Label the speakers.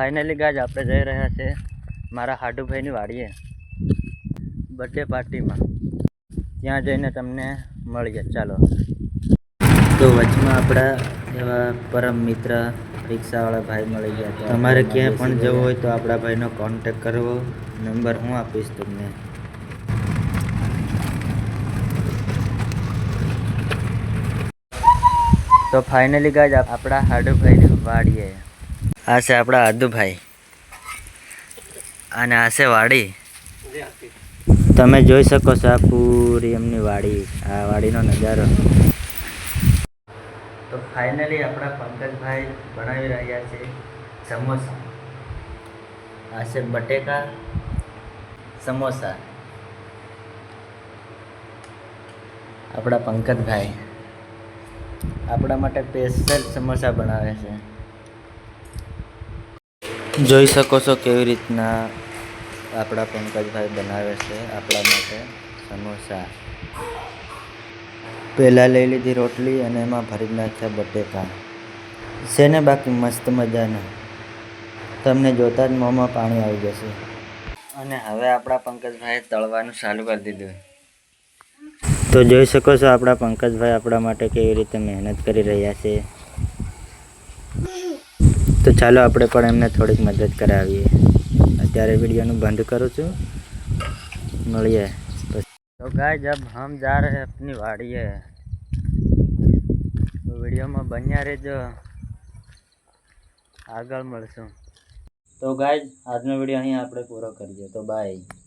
Speaker 1: Finally ગાજ આપણે જઈ રહ્યા છે મારા હાડુભાઈની વાડીએ બર્થડે પાર્ટીમાં ત્યાં જઈને તમને મળીએ ચાલો. તો વચમાં આપણા એવા પરમ મિત્ર રિક્ષાવાળા ભાઈ મળી ગયા તમારે ક્યાંય પણ જવું હોય તો આપણા ભાઈનો કોન્ટેક કરવો. નંબર હું આપીશ તમને. તો ફાઇનલી ગાજ આપણા હાડુભાઈની વાડીએ આ છે આપણા આદુભાઈ અને આ છે વાડી. તમે જોઈ શકો છો આ પૂરી એમની વાડી, આ વાડીનો નજારો. તો ફાઇનલી આપણા પંકજભાઈ બનાવી રહ્યા છે સમોસા. આ છે બટેકા, સમોસા. આપણા પંકજભાઈ આપણા માટે સ્પેશિયલ સમોસા બનાવે છે. જોઈ શકો છો કેવી રીતના આપણા પંકજભાઈ બનાવે છે આપણા માટે સમોસા. પહેલાં લઈ લીધી રોટલી અને એમાં ભરી નાખ્યા બટેકા. છે ને બાકી મસ્ત મજાના? તમને જોતા જ મોંમાં પાણી આવી જશે. અને હવે આપણા પંકજભાઈએ તળવાનું ચાલુ કરી દીધું. તો જોઈ શકો છો આપણા પંકજભાઈ આપણા માટે કેવી રીતે મહેનત કરી રહ્યા છે. તો ચાલો આપણે પણ એમને થોડીક મદદ કરાવીએ. અત્યારે વીડિયોનું બંધ કરું છું. મળીએ. તો ગાય જબ હમ જા રહે આપની વાડીએ. તો વિડીયોમાં બન્યા રહેજો. આગળ મળશું. તો ગાય આજનો વીડિયો અહીંયા આપણે પૂરો કરીએ. તો બાય.